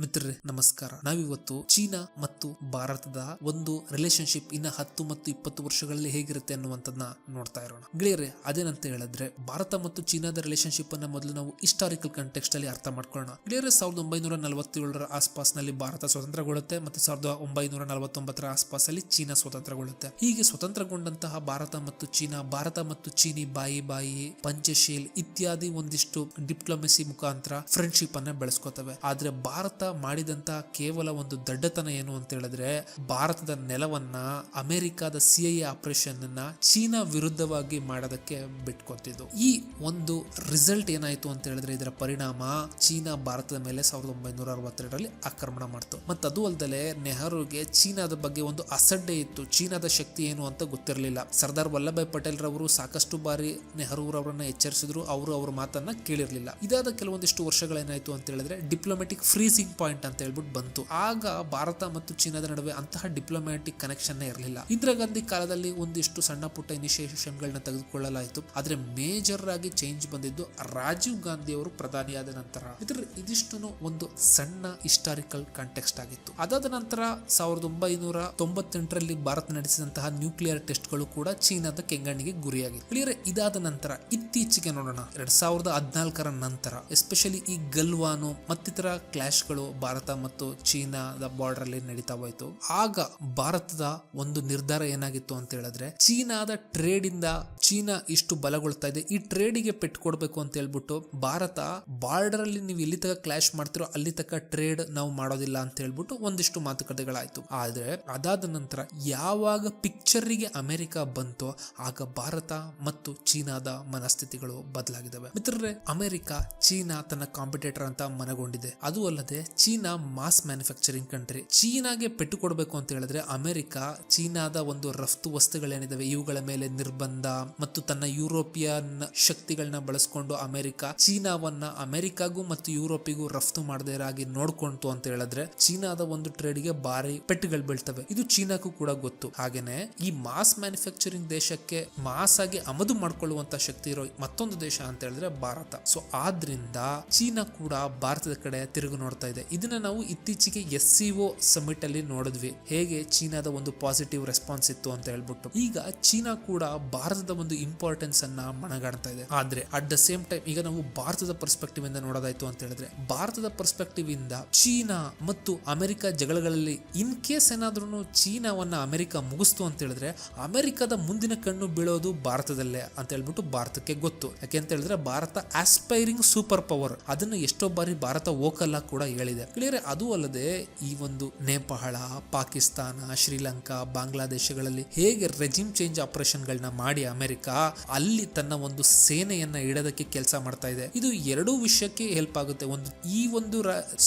ಮಿತ್ರರೇ, ನಮಸ್ಕಾರ. ನಾವಿವತ್ತು ಚೀನಾ ಮತ್ತು ಭಾರತದ ಒಂದು ರಿಲೇಶನ್ಶಿಪ್ ಇನ್ನ ಹತ್ತು ಮತ್ತು ಇಪ್ಪತ್ತು ವರ್ಷಗಳಲ್ಲಿ ಹೇಗಿರುತ್ತೆ ಅನ್ನುವಂಥದ್ದನ್ನ ನೋಡ್ತಾ ಇರೋಣ. ಗೆಳೆಯರೆ, ಅದೇನಂತ ಹೇಳಿದ್ರೆ, ಭಾರತ ಮತ್ತು ಚೀನಾದ ರಿಲೇಶನ್ಶಿಪ್ ಅನ್ನ ಮೊದಲು ನಾವು ಹಿಸ್ಟಾರಿಕಲ್ ಕಂಟೆಕ್ಸ್ಟ್ ಅಲ್ಲಿ ಅರ್ಥ ಮಾಡ್ಕೊಳ್ಳೋಣ. ಗೆಳೆಯರೆ, ಸಾವಿರದ ಒಂಬೈನೂರ ನಲವತ್ತೇಳರ ಆಸ್ಪಾಸ್ನಲ್ಲಿ ಭಾರತ ಸ್ವತಂತ್ರಗೊಳ್ಳುತ್ತೆ ಮತ್ತು ಸಾವಿರದ ಒಂಬೈನೂರ ನಲವತ್ತೊಂಬತ್ತರ ಆಸ್ಪಾಸಲ್ಲಿ ಚೀನಾ ಸ್ವತಂತ್ರಗೊಳ್ಳುತ್ತೆ. ಹೀಗೆ ಸ್ವತಂತ್ರಗೊಂಡಂತಹ ಭಾರತ ಮತ್ತು ಚೀನಾ, ಭಾರತ ಮತ್ತು ಚೀನಿ ಬಾಯಿ ಬಾಯಿ, ಪಂಚಶೀಲ್ ಇತ್ಯಾದಿ ಒಂದಿಷ್ಟು ಡಿಪ್ಲೊಮೆಸಿ ಮುಖಾಂತರ ಫ್ರೆಂಡ್ಶಿಪ್ ಅನ್ನ ಬೆಳೆಸ್ಕೋತವೆ. ಆದ್ರೆ ಭಾರತ ಮಾಡಿದಂತ ಕೇವಲ ಒಂದು ದಡ್ಡತನ ಏನು ಅಂತ ಹೇಳಿದ್ರೆ ಭಾರತದ ನೆಲವನ್ನ ಅಮೆರಿಕದ ಸಿ ಐ ಆಪರೇಷನ್ ಅನ್ನ ಚೀನಾ ವಿರುದ್ಧವಾಗಿ ಮಾಡೋದಕ್ಕೆ ಬಿಟ್ಕೊತಿದ್ದು ಈ ಒಂದು ರಿಸಲ್ಟ್ ಏನಾಯ್ತು ಅಂತ ಹೇಳಿದ್ರೆ ಇದರ ಪರಿಣಾಮ ಚೀನಾ ಭಾರತದ ಮೇಲೆ ಸಾವಿರದ ಒಂಬೈನೂರ ಅರವತ್ತೆರಡರಲ್ಲಿ ಆಕ್ರಮಣ ಮಾಡ್ತು. ಮತ್ತು ಅದು ಅಲ್ಲದೆ ನೆಹರುಗೆ ಚೀನಾದ ಬಗ್ಗೆ ಒಂದು ಅಸಡ್ಡೆ ಇತ್ತು. ಚೀನಾದ ಶಕ್ತಿ ಏನು ಅಂತ ಗೊತ್ತಿರಲಿಲ್ಲ. ಸರ್ದಾರ್ ವಲ್ಲಭಾಯ್ ಪಟೇಲ್ ರವರು ಸಾಕಷ್ಟು ಬಾರಿ ನೆಹರೂರವರನ್ನ ಎಚ್ಚರಿಸಿದ್ರು. ಅವರು ಅವರ ಮಾತನ್ನ ಕೇಳಿರ್ಲಿಲ್ಲ. ಇದಾದ ಕೆಲವೊಂದಿಷ್ಟು ವರ್ಷಗಳೇನಾಯ್ತು ಅಂತ ಹೇಳಿದ್ರೆ ಡಿಪ್ಲೊಮ್ಯಾಟಿಕ್ ಫ್ರೀಸಿಂಗ್ ಪಾಯಿಂಟ್ ಅಂತ ಹೇಳ್ಬಿಟ್ಟು ಬಂತು. ಆಗ ಭಾರತ ಮತ್ತು ಚೀನಾದ ನಡುವೆ ಅಂತಹ ಡಿಪ್ಲೊಮ್ಯಾಟಿಕ್ ಕನೆಕ್ಷನ್ ಇರಲಿಲ್ಲ. ಇಂದಿರಾ ಗಾಂಧಿ ಕಾಲದಲ್ಲಿ ಒಂದಿಷ್ಟು ಸಣ್ಣ ಪುಟ್ಟ ಇನಿಷಿಯೇಷನ್ ಗಳನ್ನ ತೆಗೆದುಕೊಳ್ಳಲಾಯಿತು. ಆದ್ರೆ ಮೇಜರ್ ಆಗಿ ಚೇಂಜ್ ಬಂದಿದ್ದು ರಾಜೀವ್ ಗಾಂಧಿ ಅವರು ಪ್ರಧಾನಿಯಾದ ನಂತರ. ಇದ್ರ ಇದಿಷ್ಟು ಒಂದು ಸಣ್ಣ ಹಿಸ್ಟಾರಿಕಲ್ ಕಾಂಟೆಕ್ಸ್ಟ್ ಆಗಿತ್ತು. ಅದಾದ ನಂತರ ಸಾವಿರದ ಒಂಬೈನೂರ ತೊಂಬತ್ತೆಂಟರಲ್ಲಿ ಭಾರತ ನಡೆಸಿದಂತಹ ನ್ಯೂಕ್ಲಿಯರ್ ಟೆಸ್ಟ್ಗಳು ಕೂಡ ಚೀನಾದ ಕೆಂಗಣ್ಣಿಗೆ ಗುರಿಯಾಗಿತ್ತು. ಕ್ಲಿಯರ್ ಇದಾದ ನಂತರ ಇತ್ತೀಚೆಗೆ ನೋಡೋಣ. ಎರಡ್ ಸಾವಿರದ ಹದಿನಾಲ್ಕರ ನಂತರ ಎಸ್ಪೆಷಲಿ ಈ ಗಲ್ವಾನು ಮತ್ತಿತರ ಕ್ಲಾಶ್ಗಳು ಭಾರತ ಮತ್ತು ಚೀನಾದ ಬಾರ್ಡರ್ ಅಲ್ಲಿ ನಡೀತಾ ಹೋಯ್ತು. ಆಗ ಭಾರತದ ಒಂದು ನಿರ್ಧಾರ ಏನಾಗಿತ್ತು ಅಂತ ಹೇಳಿದ್ರೆ, ಚೀನಾದ ಟ್ರೇಡ್ ಇಂದ ಚೀನಾ ಇಷ್ಟು ಬಲಗೊಳ್ತಾ ಇದೆ, ಈ ಟ್ರೇಡಿಗೆ ಪೆಟ್ಟು ಕೊಡಬೇಕು ಅಂತ ಹೇಳ್ಬಿಟ್ಟು ಭಾರತ ಬಾರ್ಡರ್ ಅಲ್ಲಿ ನೀವು ಎಲ್ಲಿ ತಕ ಕ್ಲಾಶ್ ಮಾಡ್ತಿರೋ ಅಲ್ಲಿ ತಕ್ಕ ಟ್ರೇಡ್ ನಾವು ಮಾಡೋದಿಲ್ಲ ಅಂತ ಹೇಳ್ಬಿಟ್ಟು ಒಂದಿಷ್ಟು ಮಾತುಕತೆಗಳಾಯ್ತು. ಆದ್ರೆ ಅದಾದ ನಂತರ ಯಾವಾಗ ಪಿಕ್ಚರ್ಗೆ ಅಮೆರಿಕ ಬಂತೋ ಆಗ ಭಾರತ ಮತ್ತು ಚೀನಾದ ಮನಸ್ಥಿತಿಗಳು ಬದಲಾಗಿದ್ದಾವೆ. ಮಿತ್ರರೇ, ಅಮೆರಿಕ ಚೀನಾ ತನ್ನ ಕಾಂಪಿಟೇಟರ್ ಅಂತ ಮನಗೊಂಡಿದೆ. ಅದು ಅಲ್ಲದೆ ಚೀನಾ ಮಾಸ್ ಮ್ಯಾನುಫ್ಯಾಕ್ಚರಿಂಗ್ ಕಂಟ್ರಿ. ಚೀನಾಗೆ ಪೆಟ್ಟು ಕೊಡಬೇಕು ಅಂತ ಹೇಳಿದ್ರೆ ಅಮೆರಿಕ, ಚೀನಾದ ಒಂದು ರಫ್ತು ವಸ್ತುಗಳೇನಿದಾವೆ, ಇವುಗಳ ಮೇಲೆ ನಿರ್ಬಂಧ ಮತ್ತು ತನ್ನ ಯುರೋಪಿಯನ್ ಶಕ್ತಿಗಳನ್ನ ಬಳಸ್ಕೊಂಡು ಅಮೆರಿಕ, ಚೀನಾವನ್ನ ಅಮೆರಿಕಾಗೂ ಮತ್ತು ಯುರೋಪಿಗೂ ರಫ್ತು ಮಾಡದೇ ಇರಾಗಿ ನೋಡ್ಕೊಂತು ಅಂತ ಹೇಳಿದ್ರೆ ಚೀನಾದ ಒಂದು ಟ್ರೇಡ್ಗೆ ಭಾರಿ ಪೆಟ್ಟುಗಳು ಬೀಳ್ತವೆ. ಇದು ಚೀನಾಕ್ಕೂ ಕೂಡ ಗೊತ್ತು. ಹಾಗೇನೆ ಈ ಮಾಸ್ ಮ್ಯಾನುಫ್ಯಾಕ್ಚರಿಂಗ್ ದೇಶಕ್ಕೆ ಮಾಸ್ ಆಗಿ ಆಮದು ಮಾಡ್ಕೊಳ್ಳುವಂತ ಶಕ್ತಿ ಇರೋ ಮತ್ತೊಂದು ದೇಶ ಅಂತ ಹೇಳಿದ್ರೆ ಭಾರತ. ಸೊ ಆದ್ರಿಂದ ಚೀನಾ ಕೂಡ ಭಾರತದ ಕಡೆ ತಿರುಗು ನೋಡ್ತಾ ಇದೆ. ಇದನ್ನ ನಾವು ಇತ್ತೀಚೆಗೆ ಎಸ್ ಸಿ ಒ ಸಮಿಟ್ ಅಲ್ಲಿ ನೋಡಿದ್ವಿ. ಹೇಗೆ ಚೀನಾದ ಒಂದು ಪಾಸಿಟಿವ್ ರೆಸ್ಪಾನ್ಸ್ ಇತ್ತು ಅಂತ ಹೇಳ್ಬಿಟ್ಟು. ಈಗ ಚೀನಾ ಕೂಡ ಭಾರತದ ಒಂದು ಇಂಪಾರ್ಟೆನ್ಸ್ ಅನ್ನ ಮನಗಾಡ್ತಾ ಇದೆ. ಆದ್ರೆ ಅಟ್ ದ ಸೇಮ್ ಟೈಮ್ ಈಗ ನಾವು ಭಾರತದ ಪರ್ಸ್ಪೆಕ್ಟಿವ್ ಇಂದ ನೋಡೋದಾಯ್ತು ಅಂತ ಹೇಳಿದ್ರೆ, ಭಾರತದ ಪರ್ಸ್ಪೆಕ್ಟಿವ್ ಇಂದ ಚೀನಾ ಮತ್ತು ಅಮೆರಿಕ ಜಗಳಗಳಲ್ಲಿ ಇನ್ ಕೇಸ್ ಏನಾದ್ರೂ ಚೀನಾವನ್ನ ಅಮೆರಿಕ ಮುಗಿಸ್ತು ಅಂತ ಹೇಳಿದ್ರೆ, ಅಮೆರಿಕದ ಮುಂದಿನ ಕಣ್ಣು ಬೀಳೋದು ಭಾರತದಲ್ಲೇ ಅಂತ ಹೇಳ್ಬಿಟ್ಟು ಭಾರತಕ್ಕೆ ಗೊತ್ತು. ಯಾಕೆ ಅಂತ ಹೇಳಿದ್ರೆ, ಭಾರತ ಆಸ್ಪೈರಿಂಗ್ ಸೂಪರ್ ಪವರ್ ಅದನ್ನು ಎಷ್ಟೋ ಬಾರಿ ಭಾರತ ಓಕಲ್ಲ ಕೂಡ ಹೇಳಿದೆ ಕ್ಲಿಯರ್ ಅದು ಅಲ್ಲದೆ ಈ ಒಂದು ನೇಪಾಳ, ಪಾಕಿಸ್ತಾನ, ಶ್ರೀಲಂಕಾ, ಬಾಂಗ್ಲಾದೇಶಗಳಲ್ಲಿ ಹೇಗೆ ರೆಜಿಮ್ ಚೇಂಜ್ ಆಪರೇಷನ್ ಗಳನ್ನ ಮಾಡಿ ಅಮೆರಿಕ, ಅಲ್ಲಿ ತನ್ನ ಒಂದು ಸೇನೆಯನ್ನ ಇಡೋದಕ್ಕೆ ಕೆಲಸ ಮಾಡ್ತಾ ಇದೆ. ಇದು ಎರಡೂ ವಿಷಯಕ್ಕೆ ಹೆಲ್ಪ್ ಆಗುತ್ತೆ. ಒಂದು ಈ ಒಂದು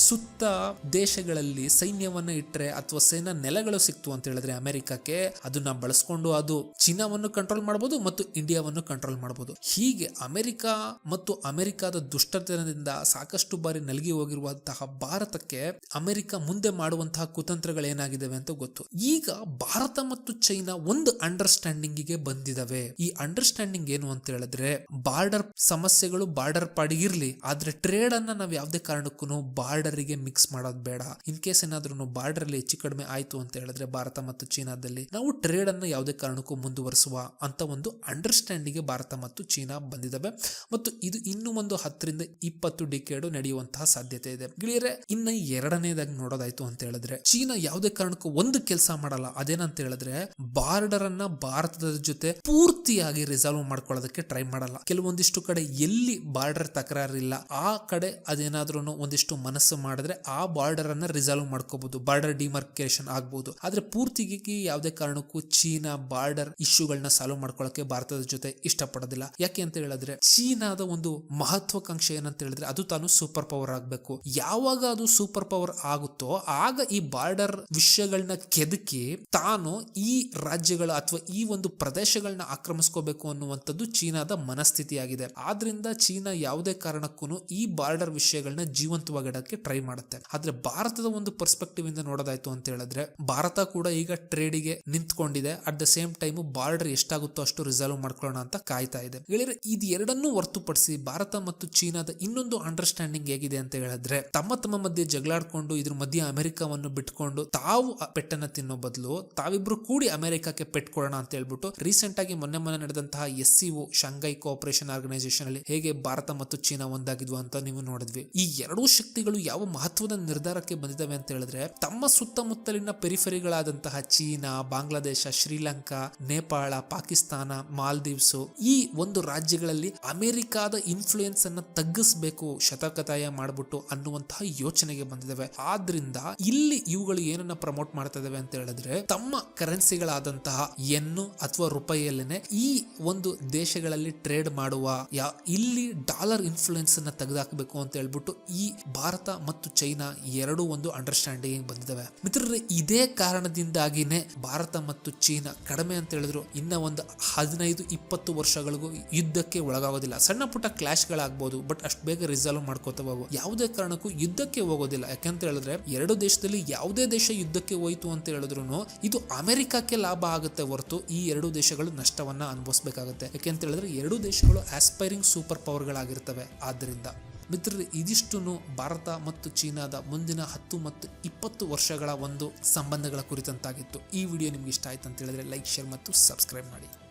ಸುತ್ತ ದೇಶಗಳಲ್ಲಿ ಸೈನ್ಯವನ್ನ ಇಟ್ಟರೆ ಅಥವಾ ಸೇನಾ ನೆಲೆಗಳು ಸಿಕ್ತು ಅಂತ ಹೇಳಿದ್ರೆ ಅಮೆರಿಕಕ್ಕೆ ಅದನ್ನ ಬಳಸ್ಕೊಂಡು ಅದು ಚೀನಾವನ್ನು ಕಂಟ್ರೋಲ್ ಮಾಡಬಹುದು ಮತ್ತು ಇಂಡಿಯಾವನ್ನು ಕಂಟ್ರೋಲ್ ಮಾಡಬಹುದು ಹೀಗೆ ಅಮೆರಿಕ ಮತ್ತು ಅಮೆರಿಕದ ದುಷ್ಟತನದಿಂದ ಸಾಕಷ್ಟು ಬಾರಿ ನಲಗಿ ಹೋಗಿರುವಂತಹ ಭಾರತಕ್ಕೆ ಅಮೆರಿಕ ಮುಂದೆ ಮಾಡುವಂತಹ ಕುತಂತ್ರಗಳು ಏನಾಗಿದ್ದಾವೆ ಅಂತ ಗೊತ್ತು. ಈಗ ಭಾರತ ಮತ್ತು ಚೈನಾ ಒಂದು ಅಂಡರ್ಸ್ಟ್ಯಾಂಡಿಂಗ್ಗೆ ಬಂದಿದಾವೆ. ಈ ಅಂಡರ್ಸ್ಟ್ಯಾಂಡಿಂಗ್ ಏನು ಅಂತ ಹೇಳಿದ್ರೆ ಬಾರ್ಡರ್ ಸಮಸ್ಯೆಗಳು ಬಾರ್ಡರ್ ಪಾಡಿಗಿರ್ಲಿ ಆದ್ರೆ ಟ್ರೇಡ್ ಅನ್ನ ನಾವು ಯಾವುದೇ ಕಾರಣಕ್ಕೂ ಬಾರ್ಡರ್ಗೆ ಮಿಕ್ಸ್ ಮಾಡೋದು ಬೇಡ. ಇನ್ ಕೇಸ್ ಏನಾದ್ರೂ ಬಾರ್ಡರ್ ಅಲ್ಲಿ ಹೆಚ್ಚು ಕಡಿಮೆ ಆಯ್ತು ಅಂತ ಹೇಳಿದ್ರೆ ಭಾರತ ಮತ್ತು ಚೀನಾದಲ್ಲಿ, ನಾವು ಟ್ರೇಡ್ ಅನ್ನು ಯಾವುದೇ ಕಾರಣಕ್ಕೂ ಮುಂದುವರಿಸುವ ಅಂತ ಒಂದು ಅಂಡರ್ಸ್ಟ್ಯಾಂಡಿಂಗ್ ಭಾರತ ಮತ್ತು ಚೀನಾ ಬಂದಿದ್ದಾವೆ ಮತ್ತು ಇದು ಇನ್ನೂ ಒಂದು ಹತ್ತರಿಂದ ಇಪ್ಪತ್ತು ಡಿಕೆಡು ನಡೆಯುವಂತಹ ಸಾಧ್ಯತೆ ಇದೆ. ಗೆಳೆಯರೆ ಇನ್ನ ಎರಡನೇದಾಗಿ ನೋಡೋದಾಯ್ತು ಅಂತ ಹೇಳಿದ್ರೆ, ಚೀನಾ ಯಾವುದೇ ಕಾರಣಕ್ಕೂ ಒಂದು ಕೆಲಸ ಮಾಡಲ್ಲ. ಅದೇನಂತ ಹೇಳಿದ್ರೆ ಬಾರ್ಡರ್ ಅನ್ನ ಭಾರತದ ಜೊತೆ ಪೂರ್ತಿಯಾಗಿ ರಿಸಾಲ್ವ್ ಮಾಡ್ಕೊಳ್ಳೋದಕ್ಕೆ ಟ್ರೈ ಮಾಡಲ್ಲ. ಕೆಲವೊಂದಿಷ್ಟು ಕಡೆ ಎಲ್ಲಿ ಬಾರ್ಡರ್ ತಕರಾರಿಲ್ಲ, ಆ ಕಡೆ ಅದೇನಾದ್ರೂ ಒಂದಿಷ್ಟು ಮನಸ್ಸು ಮಾಡಿದ್ರೆ ಆ ಬಾರ್ಡರ್ ಅನ್ನ ರಿಸಾಲ್ವ್ ಮಾಡ್ಕೋಬಹುದು ಬಾರ್ಡರ್ ಡಿಮಾರ್ಕೇಶನ್ ಆಗ್ಬಹುದು ಆದ್ರೆ ಪೂರ್ತಿಗೆ ಯಾವುದೇ ಕಾರಣಕ್ಕೂ ಚೀನಾ ಬಾರ್ಡರ್ ಇಶ್ಯೂಗಳನ್ನ ಸಾಲ್ವ್ ಮಾಡ್ಕೊಳ್ಳೋಕೆ ಭಾರತದ ಜೊತೆ ಇಷ್ಟಪಡೋದಿಲ್ಲ. ಯಾಕೆ ಅಂತ ಹೇಳಿದ್ರೆ, ಚೀನಾದ ಒಂದು ಮಹತ್ವಾಕಾಂಕ್ಷೆ ಏನಂತ ಹೇಳಿದ್ರೆ, ಅದು ತಾನು ಸೂಪರ್ ಪವರ್ ಆಗಬೇಕು. ಯಾವಾಗ ಅದು ಸೂಪರ್ ಪವರ್ ಆಗುತ್ತೋ ಆಗ ಈ ಬಾರ್ಡರ್ ವಿಷಯಗಳನ್ನ ಕೆದಕಿ ತಾನು ಈ ರಾಜ್ಯಗಳ ಅಥವಾ ಈ ಒಂದು ಪ್ರದೇಶಗಳನ್ನ ಆಕ್ರಮಿಸ್ಕೋಬೇಕು ಅನ್ನುವಂಥದ್ದು ಚೀನಾದ ಮನಸ್ಥಿತಿಯಾಗಿದೆ. ಆದ್ರಿಂದ ಚೀನಾ ಯಾವುದೇ ಕಾರಣಕ್ಕೂ ಈ ಬಾರ್ಡರ್ ವಿಷಯಗಳನ್ನ ಜೀವಂತವಾಗಿಡಕ್ಕೆ ಟ್ರೈ ಮಾಡುತ್ತೆ. ಆದ್ರೆ ಭಾರತದ ಒಂದು ಪರ್ಸ್ಪೆಕ್ಟಿವ್ ಇಂದ ನೋಡೋದಾಯ್ತು ಅಂತ ಹೇಳಿದ್ರೆ, ಭಾರತ ಕೂಡ ಈಗ ಟ್ರೇಡಿಗೆ ನಿಂತ್ಕೊಂಡಿದೆ. At the same time border ಎಷ್ಟಾಗುತ್ತೋ ಅಷ್ಟು ರಿಸರ್ವ್ ಮಾಡ್ಕೊಳ್ಳೋಣ ಅಂತ ಕಾಯ್ತಾ ಇದೆ. ಹೇಳಿದ್ರೆ ಇದು ಎರಡನ್ನೂ ಹೊರತುಪಡಿಸಿ ಭಾರತ ಮತ್ತು ಚೀನಾದ ಇನ್ನೊಂದು ಅಂಡರ್ಸ್ಟ್ಯಾಂಡಿಂಗ್ ಹೇಗಿದೆ ಅಂತ ಹೇಳಿದ್ರೆ, ತಮ್ಮ ತಮ್ಮ ಮಧ್ಯೆ ಜಗಳಾಡ್ಕೊಂಡು, ಇದ್ರ ಮಧ್ಯೆ ಅಮೆರಿಕವನ್ನು ಬಿಟ್ಕೊಂಡು ತಾವು ಪೆಟ್ಟನ್ನ ತಿನ್ನೋ ಬದಲು ತಾವಿಬ್ರು ಕೂಡಿ ಅಮೆರಿಕಕ್ಕೆ ಪೆಟ್ ಕೊಡೋಣ ಅಂತ ಹೇಳ್ಬಿಟ್ಟು ರೀಸೆಂಟ್ ಆಗಿ ಮೊನ್ನೆ ಮೊನ್ನೆ ನಡೆದಂತಹ S C Shanghai cooperation organisation ಅಲ್ಲಿ ಹೇಗೆ ಭಾರತ ಮತ್ತು ಚೀನಾ ಒಂದಾಗಿದ್ವು ಅಂತ ನೀವು ನೋಡಿದ್ವಿ. ಈ ಎರಡೂ ಶಕ್ತಿಗಳು ಯಾವ ಮಹತ್ವದ ನಿರ್ಧಾರಕ್ಕೆ ಬಂದಿದ್ದಾವೆ ಅಂತ ಹೇಳಿದ್ರೆ ತಮ್ಮ ಸುತ್ತಮುತ್ತಲಿನ ಪೆರಿಫರಿಗಳಾದಂತಹ ಚೀನಾ, ಬಾಂಗ್ಲಾದೇಶ, ಶ್ರೀಲಂಕಾ, ನೇಪಾಳ, ಪಾಕಿಸ್ತಾನ, ಮಾಲ್ದೀವ್ಸ್ ಈ ಒಂದು ರಾಜ್ಯಗಳಲ್ಲಿ ಅಮೆರಿಕಾದ ಇನ್ಫ್ಲೂಯೆನ್ಸ್ ಅನ್ನ ತಗ್ಗಿಸಬೇಕು ಶತಕತಾಯ ಮಾಡ್ಬಿಟ್ಟು ಅನ್ನುವಂತಹ ಯೋಚನೆಗೆ ಬಂದಿದ್ದಾವೆ. ಆದ್ರಿಂದ ಇಲ್ಲಿ ಇವುಗಳು ಏನನ್ನ ಪ್ರಮೋಟ್ ಮಾಡ್ತಾ ಇದಾವೆ ಅಂತ ಹೇಳಿದ್ರೆ ತಮ್ಮ ಕರೆನ್ಸಿಗಳಾದಂತಹ ಎನ್ನು ಅಥವಾ ರೂಪಾಯಿಯಲ್ಲೇನೆ ಈ ಒಂದು ದೇಶಗಳಲ್ಲಿ ಟ್ರೇಡ್ ಮಾಡುವ ಇಲ್ಲಿ ಡಾಲರ್ ಇನ್ಫ್ಲೂಯೆನ್ಸ್ ಅನ್ನ ತೆಗೆದಾಕಬೇಕು ಅಂತ ಹೇಳ್ಬಿಟ್ಟು ಈ ಭಾರತ ಮತ್ತು ಚೈನಾ ಎರಡೂ ಒಂದು ಅಂಡರ್ಸ್ಟ್ಯಾಂಡಿಂಗ್ ಬಂದಿದ್ದಾವೆ. ಮಿತ್ರರೇ, ಇದೇ ಕಾರಣದಿಂದಾಗಿನೇ ಭಾರತ ಮತ್ತು ಚೀನಾ ಕಡಿಮೆ ಅಂತ ಹೇಳಿದ್ರು. ಇನ್ನ ಒಂದು ಹದಿನೈದು, ಇಪ್ಪತ್ತು ವರ್ಷಗಳಿಗೂ ಯುದ್ಧಕ್ಕೆ ಒಳಗಾಗೋದಿಲ್ಲ. ಸಣ್ಣ ಪುಟ್ಟ ಕ್ಲಾಶ್ಗಳಾಗ್ಬೋದು ಬಟ್ ಅಷ್ಟು ಬೇಗ ರಿಸಾಲ್ವ್ ಮಾಡ್ಕೋತಾ ಹೋಗು ಯಾವುದೇ ಕಾರಣಕ್ಕೂ ಯುದ್ಧಕ್ಕೆ ಹೋಗೋದಿಲ್ಲ. ಯಾಕಂತ ಹೇಳಿದ್ರೆ ಎರಡು ದೇಶದಲ್ಲಿ ಯಾವುದೇ ದೇಶ ಯುದ್ಧಕ್ಕೆ ಹೋಯಿತು ಅಂತ ಹೇಳಿದ್ರು ಇದು ಅಮೆರಿಕಕ್ಕೆ ಲಾಭ ಆಗುತ್ತೆ ಹೊರತು ಈ ಎರಡು ದೇಶಗಳು ನಷ್ಟವನ್ನ ಅನುಭವಿಸಬೇಕಾಗುತ್ತೆ. ಯಾಕೆಂತ ಹೇಳಿದ್ರೆ ಎರಡು ದೇಶಗಳು ಆಸ್ಪೈರಿಂಗ್ ಸೂಪರ್ ಪವರ್ಗಳಾಗಿರ್ತವೆ ಆದ್ದರಿಂದ ಮಿತ್ರರೇ ಇದಿಷ್ಟು ಭಾರತ ಮತ್ತು ಚೀನಾದ ಮುಂದಿನ ಹತ್ತು ಮತ್ತು ಇಪ್ಪತ್ತು ವರ್ಷಗಳ ಒಂದು ಸಂಬಂಧಗಳ ಕುರಿತಂತಾಗಿತ್ತು. ಈ ವಿಡಿಯೋ ನಿಮ್ಗೆ ಇಷ್ಟ ಆಯ್ತು ಅಂತ ಹೇಳಿದ್ರೆ ಲೈಕ್, ಶೇರ್ ಮತ್ತು ಸಬ್ಸ್ಕ್ರೈಬ್ ಮಾಡಿ.